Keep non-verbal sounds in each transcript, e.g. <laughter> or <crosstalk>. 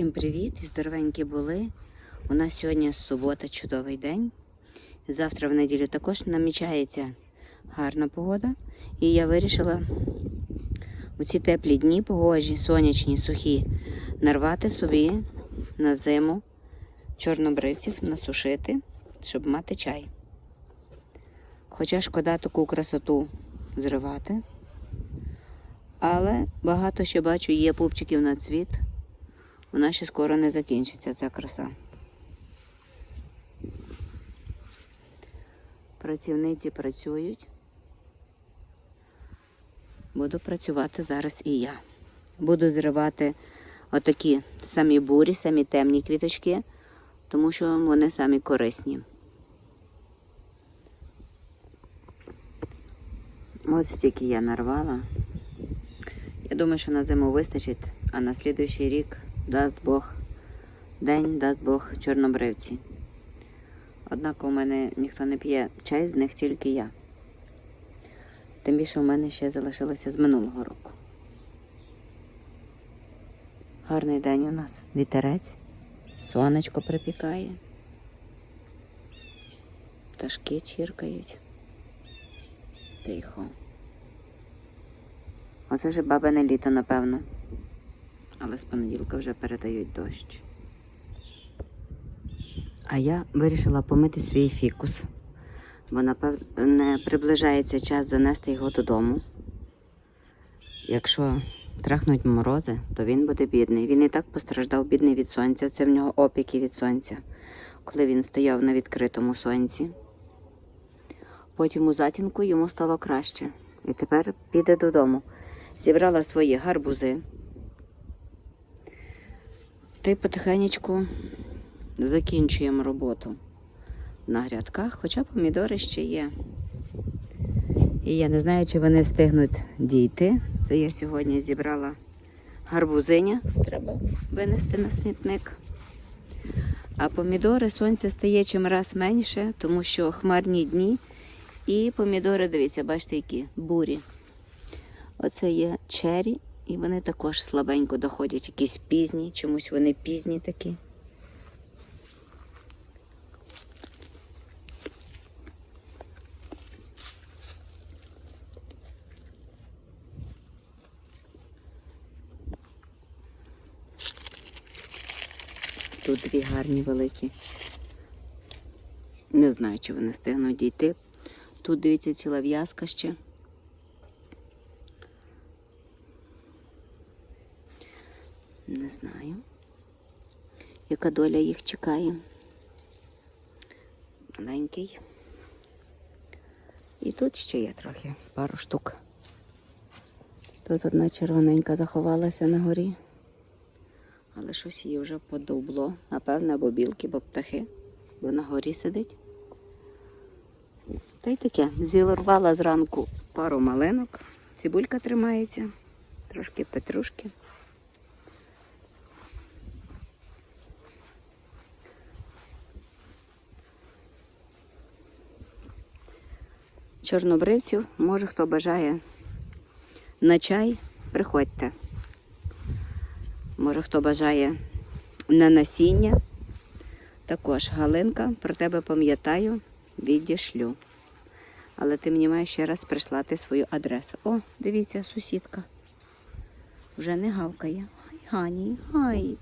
Всім привіт і здоровенькі були. У нас сьогодні субота, чудовий день. Завтра в неділю також намічається гарна погода. І я вирішила у ці теплі дні, погожі, сонячні, сухі, нарвати собі на зиму чорнобривців, насушити, щоб мати чай. Хоча шкода таку красоту зривати. Але багато ще бачу є пупчиків на цвіт. Вона ще скоро не закінчиться ця краса. Працівниці працюють. Буду працювати зараз і я. Буду зривати отакі самі бурі, самі темні квіточки, тому що вони самі корисні. От стільки я нарвала. Я думаю, що на зиму вистачить, а на слідуючий рік дасть Бог день, дасть Бог чорнобривці. Однак у мене ніхто не п'є чай, з них тільки я. Тим більше у мене ще залишилося з минулого року. Гарний день у нас. Вітерець, сонечко припікає. Пташки чіркають. Тихо. Оце вже бабине літо, напевно. Але з понеділка вже передають дощ. А я вирішила помити свій фікус, бо напевне приближається час занести його додому. Якщо трахнуть морози, то він буде бідний. Він і так постраждав бідний від сонця. Це в нього опіки від сонця, коли він стояв на відкритому сонці. Потім у затінку йому стало краще. І тепер піде додому. Зібрала свої гарбузи. Та й потихенечку закінчуємо роботу на грядках, хоча помідори ще є. І я не знаю, чи вони встигнуть дійти. Це я сьогодні зібрала гарбузиня, треба винести на смітник. А помідори сонце стає чим раз менше, тому що хмарні дні. І помідори, дивіться, бачите, які бурі. Оце є чері, і вони також слабенько доходять, якісь пізні, чомусь вони пізні такі. Тут дві гарні великі. Не знаю, чи вони встигнуть дійти. Тут, дивіться, ціла в'язка ще. Не знаю, яка доля їх чекає. Маленький. І тут ще є трохи пару штук. Тут одна червоненька заховалася на горі, але щось її вже подовбло. Напевно, або білки, або птахи, бо на горі сидить. Та й таке. Зілорвала зранку пару малинок. Цибулька тримається, трошки петрушки. Чорнобривців, може хто бажає на чай, приходьте. Може хто бажає на насіння. Також Галинка, про тебе пам'ятаю, відішлю. Але ти мені маєш ще раз прислати свою адресу. О, дивіться, сусідка. Вже не гавкає. Гай, Гані, гай.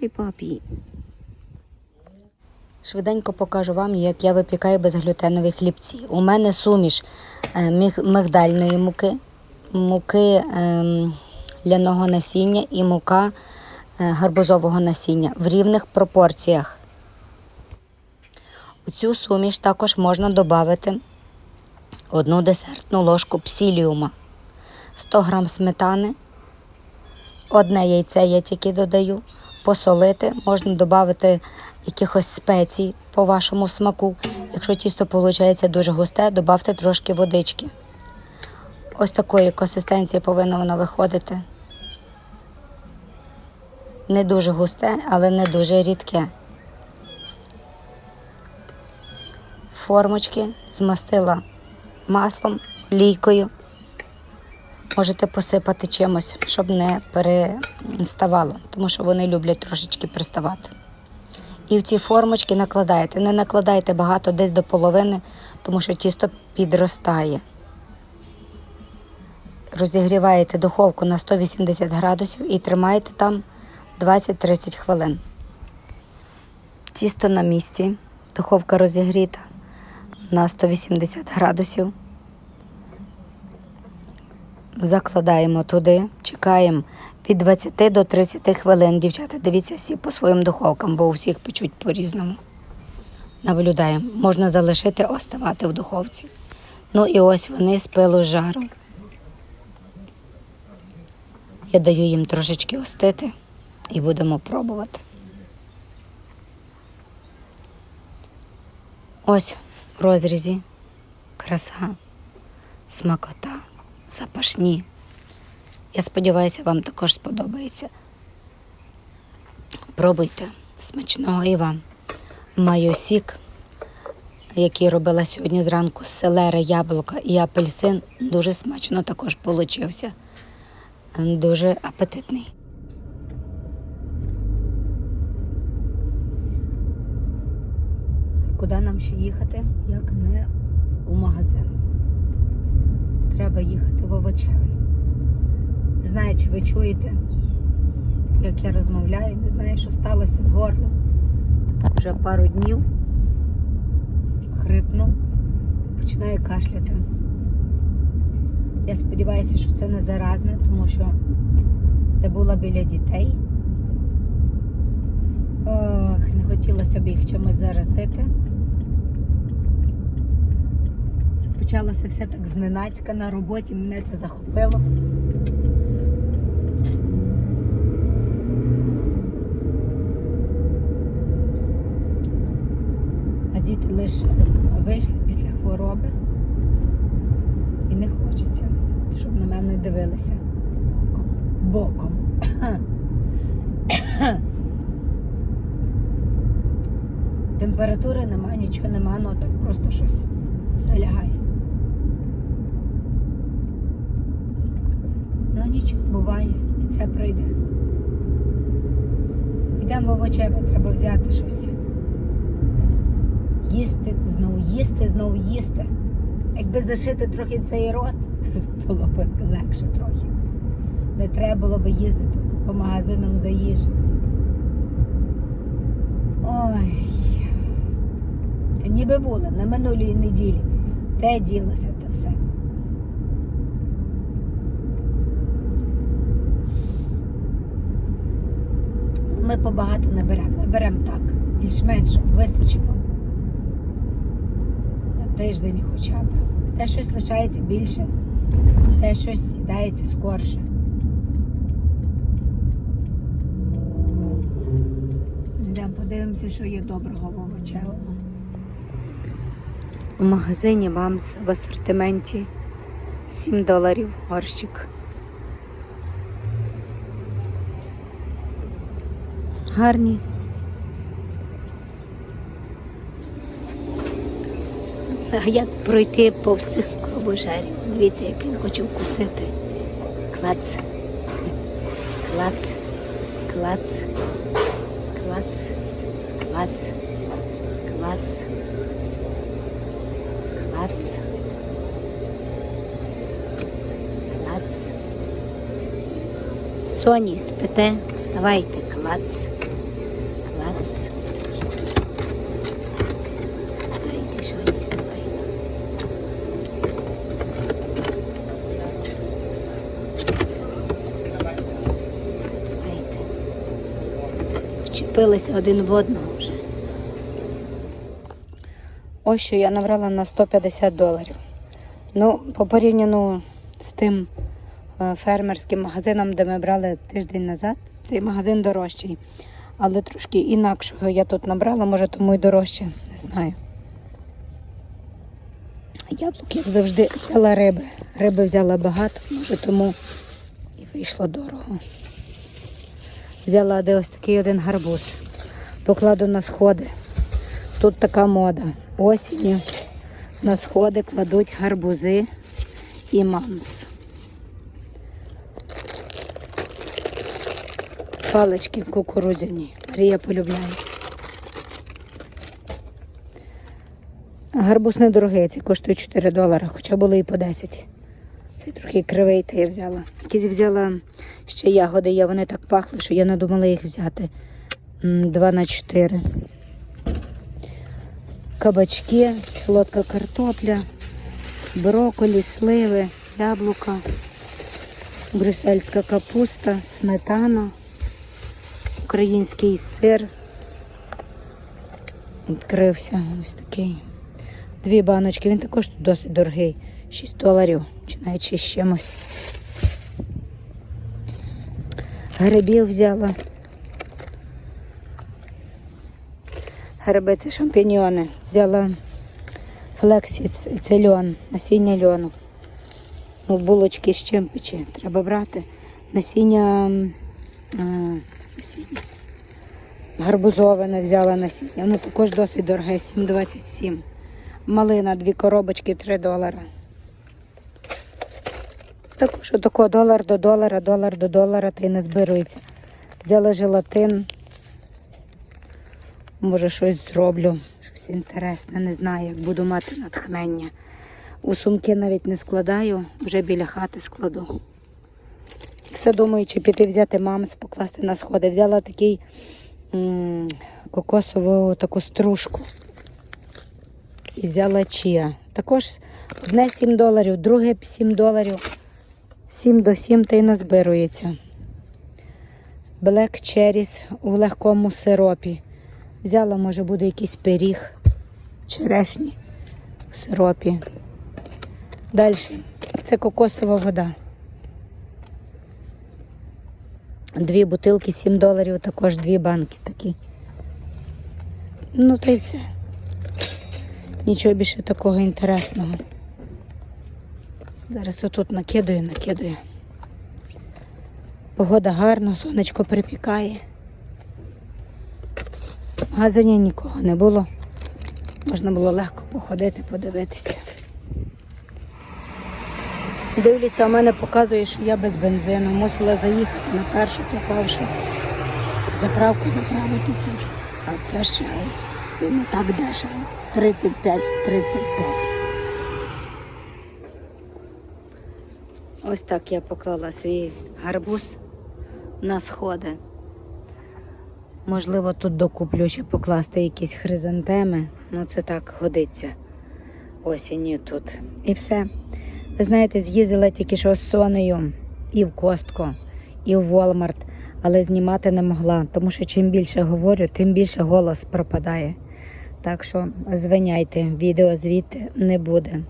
Гай, папі. Швиденько покажу вам, як я випікаю безглютенові хлібці. У мене суміш е, мигдальної муки, муки ем, ляного насіння і мука е, гарбузового насіння в рівних пропорціях. У цю суміш також можна додати одну десертну ложку псіліума, 100 г сметани, Одне яйце я тільки додаю. Посолити, можна додати якихось спецій по вашому смаку. Якщо тісто виходить дуже густе, додавте трошки водички. Ось такої консистенції повинно воно виходити. Не дуже густе, але не дуже рідке. Формочки змастила маслом, лійкою. Можете посипати чимось, щоб не переставало, тому що вони люблять трошечки приставати. І в ці формочки накладаєте. Не накладайте багато десь до половини, тому що тісто підростає. Розігріваєте духовку на 180 градусів і тримаєте там 20-30 хвилин. Тісто на місці, духовка розігріта на 180 градусів. Закладаємо туди, чекаємо від 20 до 30 хвилин. Дівчата, дивіться всі по своїм духовкам, бо у всіх печуть по-різному. Наблюдаємо. Можна залишити оставати в духовці. Ну і ось вони з пилу з жару. Я даю їм трошечки остити і будемо пробувати. Ось в розрізі краса, смакота, запашні. Я сподіваюся, вам також сподобається. Пробуйте смачного і вам. Маю який робила сьогодні зранку з селери, яблука і апельсин. Дуже смачно також получився. Дуже апетитний. Куди нам ще їхати, як не у магазин? Треба їхати в овочевий. Не знаю, чи ви чуєте, як я розмовляю, не знаю, що сталося з горлом. Вже пару днів хрипну, починаю кашляти. Я сподіваюся, що це не заразне, тому що я була біля дітей. Ох, не хотілося б їх чимось заразити. Почалося все так зненацька на роботі, мене це захопило. А діти лише вийшли після хвороби і не хочеться, щоб на мене дивилися боком. Боком. Температури немає, нічого нема, ну так просто щось залягає. Нічого, буває, і це пройде. Йдемо в овочеве, треба взяти щось. Їсти, знову їсти, знову їсти. Якби зашити трохи цей рот, <laughs> було б легше трохи. Не треба було б їздити по магазинам за їжею. Ой. Ніби було на минулій неділі. Де ділося то все? Ми побагато не беремо. Ми беремо так. Більш-менш вистачило. На тиждень хоча б. Те щось лишається більше, те щось з'їдається скорше. Йдемо подивимося, що є доброго в овочевому. У магазині Мамс в асортименті 7 доларів горщик. гарні. А як пройти повз цих кровожарів? Дивіться, як він хоче вкусити. Клац, клац, клац, клац, клац, клац, клац, клац. Соні, спите, вставайте, клац. Вчепилися один в одного вже. Ось що я набрала на 150 доларів. Ну, по порівняно з тим е, фермерським магазином, де ми брали тиждень назад, цей магазин дорожчий. Але трошки інакшого я тут набрала, може тому й дорожче, не знаю. Яблук, як завжди, взяла риби. Риби взяла багато, може тому і вийшло дорого. Взяла де ось такий один гарбуз. Покладу на сходи. Тут така мода. Осінню на сходи кладуть гарбузи і мамс. Палички кукурудзяні. Марія полюбляє. Гарбуз недорогий, ці коштує 4 долари, хоча були і по 10. Цей трохи кривий, то я взяла. Якісь взяла ще ягоди, є, вони так пахли, що я надумала їх взяти. 2 на 4. Кабачки, солодка картопля, брокколі, сливи, яблука, брюссельська капуста, сметана, український сир. Відкрився ось такий. Дві баночки, він також досить дорогий. 6 доларів, чи навіть ще з чимось. Грибів взяла. Гриби це шампіньйони. Взяла флексі, це- льон, насіння льону. Ну, булочки з чим печі. Треба брати. Насіння, а, насіння. Гарбузоване взяла насіння. Воно також досить дороге, 7,27. Малина, дві коробочки, 3 долара. Також отако долар до долара, долар до долара, та й не збирується. Взяла желатин. Може, щось зроблю, щось інтересне, не знаю, як буду мати натхнення. У сумки навіть не складаю, вже біля хати складу. Все думаю, чи піти взяти мамс, покласти на сходи. Взяла такий кокосову таку стружку. І взяла чия. Також одне 7 доларів, друге 7 доларів. 7 до 7 та й назбирується. Black Cherries у легкому сиропі. Взяла, може, буде якийсь пиріг черешні в сиропі. Далі. Це кокосова вода. Дві бутилки, 7 доларів, також дві банки такі. Ну, та й все. Нічого більше такого інтересного. Зараз отут накидаю, накидаю. Погода гарна, сонечко припікає. В магазині нікого не було. Можна було легко походити, подивитися. Дивлюся, у мене показує, що я без бензину. Мусила заїхати на першу попавшу заправку заправитися. А це ще не так дешево. 35-35. Ось так я поклала свій гарбуз на сходи. Можливо, тут докуплю ще покласти якісь хризантеми. Ну, це так годиться осінню тут. І все. Ви знаєте, з'їздила тільки що з Сонею і в Костко, і в Walmart, але знімати не могла, тому що чим більше говорю, тим більше голос пропадає. Так що звиняйте, відео звідти не буде.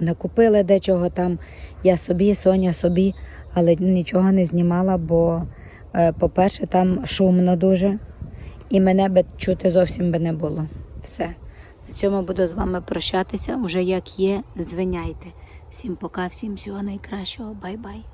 Накупили дечого там я собі, Соня собі, але нічого не знімала, бо, е, по-перше, там шумно дуже, і мене би чути зовсім би не було. Все. На цьому буду з вами прощатися. Уже як є, звиняйте. Всім пока, всім всього найкращого. Бай-бай.